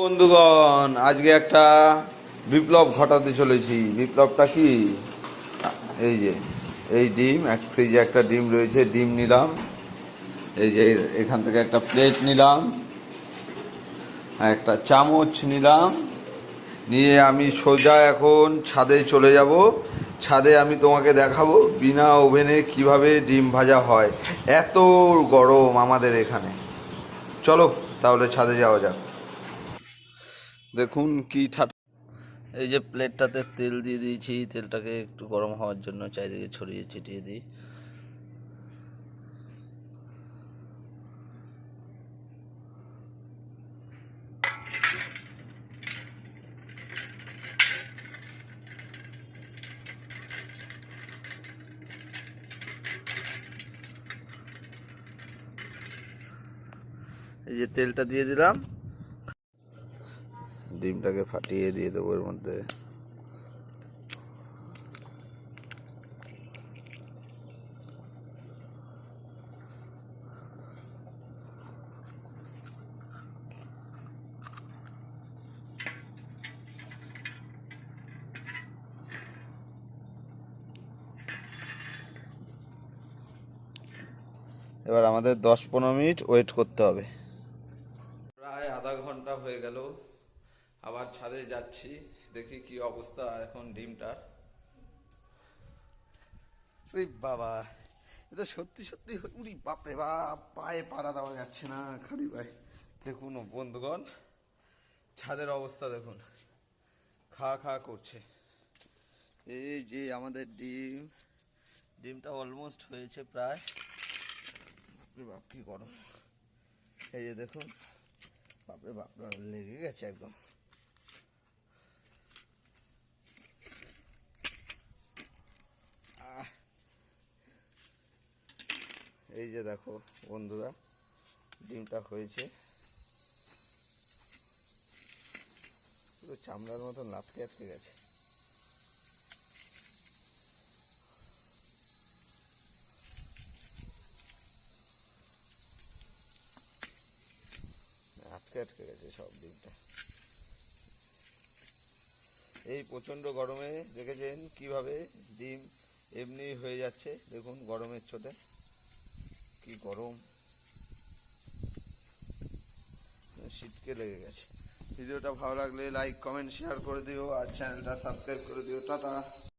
বন্ধুগণ, আজকে একটা বিপ্লব ঘটাতে চলেছি। বিপ্লবটা কি? এই যে, এই ডিম, এক ফ্রিজে একটা ডিম রয়েছে, ডিম নিলাম। এই যে, এখান থেকে একটা প্লেট নিলাম একটা চামচ নিলাম। নিয়ে আমি সোজা এখন ছাদে চলে যাব। ছাদে আমি তোমাকে দেখাবো বিনা ওভেনে কীভাবে ডিম ভাজা হয়। এত গরম আমাদের এখানে। চলো, তাহলে ছাদে যাওয়া যাক। দেখুন কি ঠাট এই যে প্লেটটাতে তেল দিয়ে দিয়েছি, তেলটাকে একটু গরম হওয়ার জন্য চারিদিকে ছড়িয়ে ছিটিয়ে দিই। এই যে তেলটা দিয়ে দিলাম। ডিমটাকে ফাটিয়ে দিয়ে দেবো এর মধ্যে। এবার আমাদের দশ পনেরো মিনিট ওয়েট করতে হবে। প্রায় আধা ঘণ্টা হয়ে গেল। আবার ছাদে যাচ্ছি দেখি কি অবস্থা এখন ডিমটার। ওই বাবা এ তো সত্যি সত্যি উড়ি বাপরে বাপ পায়ে পাড়া দেওয়া যাচ্ছে না খালি ভাই। দেখুন বন্ধুগণ ছাদের অবস্থা দেখুন খা খা করছে। এই যে আমাদের ডিম ডিমটা অলমোস্ট হয়েছে প্রায়। বাপরে বাপ কি গরম। এই যে দেখুন বাপরে বাপ লেগে গেছে একদম। এই যে দেখো বন্ধুরা, ডিমটা হয়েছে। পুরো চামড়ার মতন লাটকে আটকে গেছে। আটকে আটকে গেছে সব ডিমটা। এই প্রচণ্ড গরমে দেখেছেন কীভাবে ডিম এমনি হয়ে যাচ্ছে, দেখুন গরমের কি গরম। শীতকে লেগে গেছে। ভিডিওটা ভালো লাগলে লাইক কমেন্ট শেয়ার করে দিও আর চ্যানেলটা সাবস্ক্রাইব করে দিও। টাটা।